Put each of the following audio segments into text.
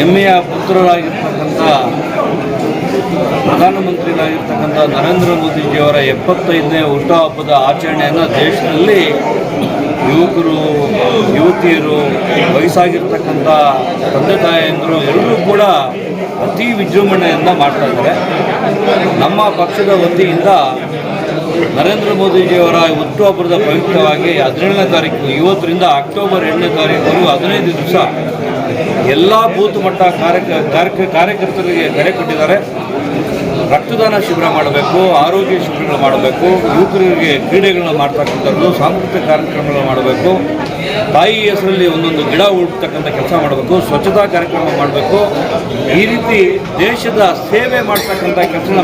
ಪುತ್ರರಾಗಿರ್ತಕ್ಕಂಥ ಪ್ರಧಾನಮಂತ್ರಿಗಳಾಗಿರ್ತಕ್ಕಂಥ ನರೇಂದ್ರ ಮೋದಿಜಿಯವರ ಎಪ್ಪತ್ತೈದನೇ ಹುಟ್ಟುಹಬ್ಬದ ಆಚರಣೆಯನ್ನು ದೇಶದಲ್ಲಿ ಯುವಕರು, ಯುವತಿಯರು, ವಯಸ್ಸಾಗಿರ್ತಕ್ಕಂಥ ತಂದೆ ತಾಯಿಯಂದರು ಎಲ್ಲರೂ ಕೂಡ ಅತಿ ವಿಜೃಂಭಣೆಯಿಂದ ಮಾಡ್ತಾ ಇದ್ದಾರೆ. ನಮ್ಮ ಪಕ್ಷದ ವತಿಯಿಂದ ನರೇಂದ್ರ ಮೋದಿಜಿಯವರ ಹುಟ್ಟುಹಬ್ಬದ ಪ್ರಯುಕ್ತವಾಗಿ ಹದಿನೇಳನೇ ತಾರೀಕು, ಇವತ್ತರಿಂದ ಅಕ್ಟೋಬರ್ ಎಂಟನೇ ತಾರೀಕು, ಹದಿನೈದು ದಿವಸ ಎಲ್ಲ ಬೂತ್ ಮಟ್ಟ ಕಾರ್ಯ ಕಾರ್ಯ ಕಾರ್ಯಕರ್ತರಿಗೆ ಕರೆ ಕೊಟ್ಟಿದ್ದಾರೆ. ರಕ್ತದಾನ ಶಿಬಿರ ಮಾಡಬೇಕು, ಆರೋಗ್ಯ ಶಿಬಿರಗಳು ಮಾಡಬೇಕು, ಯುವಕರಿಗೆ ಕ್ರೀಡೆಗಳನ್ನ ಮಾಡ್ತಕ್ಕಂಥದ್ದು, ಸಾಂಸ್ಕೃತಿಕ ಕಾರ್ಯಕ್ರಮಗಳು ಮಾಡಬೇಕು, ತಾಯಿ ಹೆಸರಲ್ಲಿ ಒಂದೊಂದು ಗಿಡ ಹುಡ್ತಕ್ಕಂಥ ಕೆಲಸ ಮಾಡಬೇಕು, ಸ್ವಚ್ಛತಾ ಕಾರ್ಯಕ್ರಮ ಮಾಡಬೇಕು. ಈ ರೀತಿ ದೇಶದ ಸೇವೆ ಮಾಡ್ತಕ್ಕಂಥ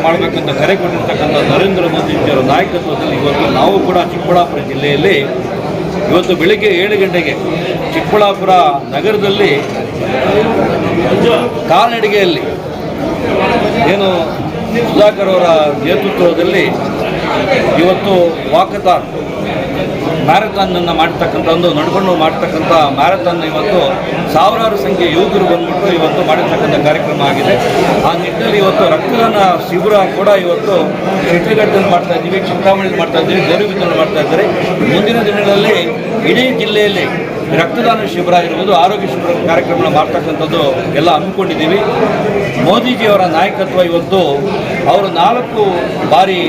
ಮಾಡಬೇಕು ಅಂತ ಕರೆ ಕೊಟ್ಟಿರ್ತಕ್ಕಂಥ ನರೇಂದ್ರ ಮೋದಿಜಿಯವರ ನಾಯಕತ್ವದಲ್ಲಿ ಇವತ್ತು ನಾವು ಕೂಡ ಚಿಕ್ಕಬಳ್ಳಾಪುರ ಜಿಲ್ಲೆಯಲ್ಲಿ ಇವತ್ತು ಬೆಳಿಗ್ಗೆ ಏಳು ಗಂಟೆಗೆ ಚಿಕ್ಕಬಳ್ಳಾಪುರ ನಗರದಲ್ಲಿ ಕಾಲ್ನಡಿಗೆಯಲ್ಲಿ ಏನು ಸುಧಾಕರ್ ಅವರ ನೇತೃತ್ವದಲ್ಲಿ ಇವತ್ತು ವಾಕಥಾನ್, ಮ್ಯಾರಥಾನನ್ನು ಮಾಡ್ತಕ್ಕಂಥ, ಒಂದು ನಡ್ಕೊಂಡು ಮಾಡ್ತಕ್ಕಂಥ ಮ್ಯಾರಥಾನ್ ಇವತ್ತು ಸಾವಿರಾರು ಸಂಖ್ಯೆ ಯುವಕರು ಬಂದ್ಬಿಟ್ಟು ಇವತ್ತು ಮಾಡಿರ್ತಕ್ಕಂಥ ಕಾರ್ಯಕ್ರಮ ಆಗಿದೆ. ಆ ನಿಟ್ಟಿನಲ್ಲಿ ಇವತ್ತು ರಕ್ತದಾನ ಶಿಬಿರ ಕೂಡ ಇವತ್ತು ಶಿಡ್ಲಘಟ್ಟದಲ್ಲಿ ಮಾಡ್ತಾ ಇದ್ದೀವಿ ಚಿಂತಾಮಣಿಯಲ್ಲಿ ಮಾಡ್ತಾ ಇದ್ದೀವಿ, ಗೌರಿಬಿದ್ದಲ್ಲಿ ಮಾಡ್ತಾ ಇದ್ದಾರೆ. ಮುಂದಿನ ದಿನಗಳಲ್ಲಿ ಇಡೀ ಜಿಲ್ಲೆಯಲ್ಲಿ ರಕ್ತದಾನ ಶಿಬಿರ ಇರ್ಬೋದು, ಆರೋಗ್ಯ ಶಿಬಿರ ಕಾರ್ಯಕ್ರಮಗಳನ್ನು ಮಾಡ್ತಕ್ಕಂಥದ್ದು ಎಲ್ಲ ಹಮ್ಮಿಕೊಂಡಿದ್ದೀವಿ. ಮೋದಿಜಿಯವರ ನಾಯಕತ್ವ ಇವತ್ತು, ಅವರು ನಾಲ್ಕು ಬಾರಿ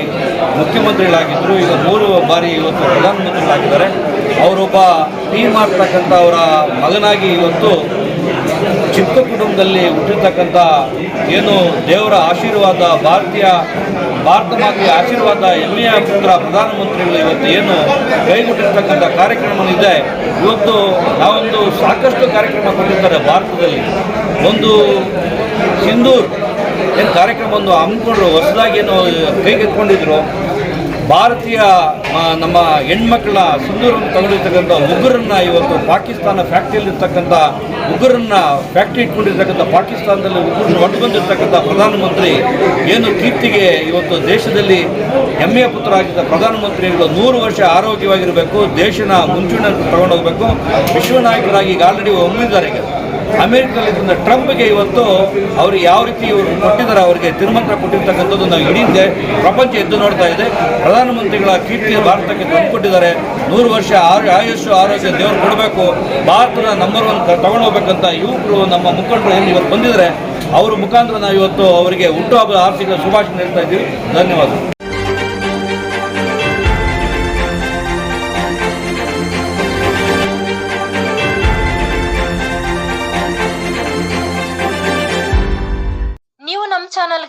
ಮುಖ್ಯಮಂತ್ರಿಗಳಾಗಿದ್ದರು ಈಗ ಮೂರು ಬಾರಿ ಇವತ್ತು ಪ್ರಧಾನಮಂತ್ರಿಗಳಾಗಿದ್ದಾರೆ. ಅವರೊಬ್ಬ ಟೀ ಮಾಡ್ತಕ್ಕಂಥ ಅವರ ಮಗನಾಗಿ ಇವತ್ತು ಚಿಕ್ಕ ಕುಟುಂಬದಲ್ಲಿ ಹುಟ್ಟಿರ್ತಕ್ಕಂಥ ಏನು ದೇವರ ಆಶೀರ್ವಾದ, ಭಾರತೀಯ ಭಾರತ ಮಾತೆಯ ಆಶೀರ್ವಾದ, ಹೆಮ್ಮೆಯ ಪುತ್ರ, ಪ್ರಧಾನಮಂತ್ರಿಗಳು ಇವತ್ತು ಏನು ಕೈಗೊಟ್ಟಿರ್ತಕ್ಕಂಥ ಕಾರ್ಯಕ್ರಮ ಇದೆ. ಇವತ್ತು ನಾವೊಂದು ಸಾಕಷ್ಟು ಕಾರ್ಯಕ್ರಮ ಕೊಟ್ಟಿರ್ತಾರೆ ಭಾರತದಲ್ಲಿ. ಒಂದು ಸಿಂಧೂರ್ ಏನು ಕಾರ್ಯಕ್ರಮವನ್ನು ಹಮ್ಮಿಕೊಂಡ್ರು ಹೊಸದಾಗಿ ಏನು ಕೈಗೆತ್ಕೊಂಡಿದ್ರು ಭಾರತೀಯ ನಮ್ಮ ಹೆಣ್ಮಕ್ಳ ಸುಂದರನ್ನು ತಗೊಂಡಿರ್ತಕ್ಕಂಥ ಉಗ್ರನ್ನ ಇವತ್ತು ಪಾಕಿಸ್ತಾನ ಫ್ಯಾಕ್ಟ್ರಿಯಲ್ಲಿರ್ತಕ್ಕಂಥ ಉಗ್ರನ್ನ ಫ್ಯಾಕ್ಟ್ರಿ ಇಟ್ಕೊಂಡಿರ್ತಕ್ಕಂಥ ಪಾಕಿಸ್ತಾನದಲ್ಲಿ ಉಗ್ರನ್ನ ಹೊಟ್ಟು ಬಂದಿರ್ತಕ್ಕಂಥ ಪ್ರಧಾನಮಂತ್ರಿ ಏನು ಕೀರ್ತಿಗೆ ಇವತ್ತು ದೇಶದಲ್ಲಿ ಹೆಮ್ಮೆಯ ಪುತ್ರರಾಗಿದ್ದ ಪ್ರಧಾನಮಂತ್ರಿಗಳು ನೂರು ವರ್ಷ ಆರೋಗ್ಯವಾಗಿರಬೇಕು, ದೇಶನ ಮುಂಚೂಣಿಯನ್ನು ತಗೊಂಡೋಗಬೇಕು. ವಿಶ್ವ ನಾಯಕರಾಗಿ ಈಗ ಆಲ್ರೆಡಿ ಒಮ್ಮಿದ್ದಾರೆ ಈಗ ಅಮೆರಿಕದಲ್ಲಿದ್ದ ಟ್ರಂಪ್ಗೆ ಇವತ್ತು ಅವರು ಯಾವ ರೀತಿ ಇವರು ಕೊಟ್ಟಿದ್ದಾರೆ, ಅವರಿಗೆ ತಿರುಮಂತ್ರ ಕೊಟ್ಟಿರ್ತಕ್ಕಂಥದ್ದು ನಾವು ಇಡೀ ಪ್ರಪಂಚ ಎದ್ದು ನೋಡ್ತಾ ಇದೆ. ಪ್ರಧಾನಮಂತ್ರಿಗಳ ಕೀರ್ತಿ ಭಾರತಕ್ಕೆ ತಂದುಕೊಟ್ಟಿದ್ದಾರೆ. ನೂರು ವರ್ಷ ಆರು ಆಯುಷು ಆರೋಗ್ಯ ದೇವರು ಕೊಡಬೇಕು. ಭಾರತದ ನಂಬರ್ ಒನ್ ತಗೊಂಡು ಹೋಗ್ಬೇಕಂತ ಯುವಕರು ನಮ್ಮ ಮುಖಂಡರು ಏನು ಇವತ್ತು ಬಂದಿದ್ದಾರೆ, ಅವರ ಮುಖಾಂತರ ನಾವು ಇವತ್ತು ಅವರಿಗೆ ಹುಟ್ಟುಹಬ್ಬದ ಆರ್ಥಿಕ ಶುಭಾಶಯ ನೀಡ್ತಾ ಇದ್ದೀವಿ. ಧನ್ಯವಾದ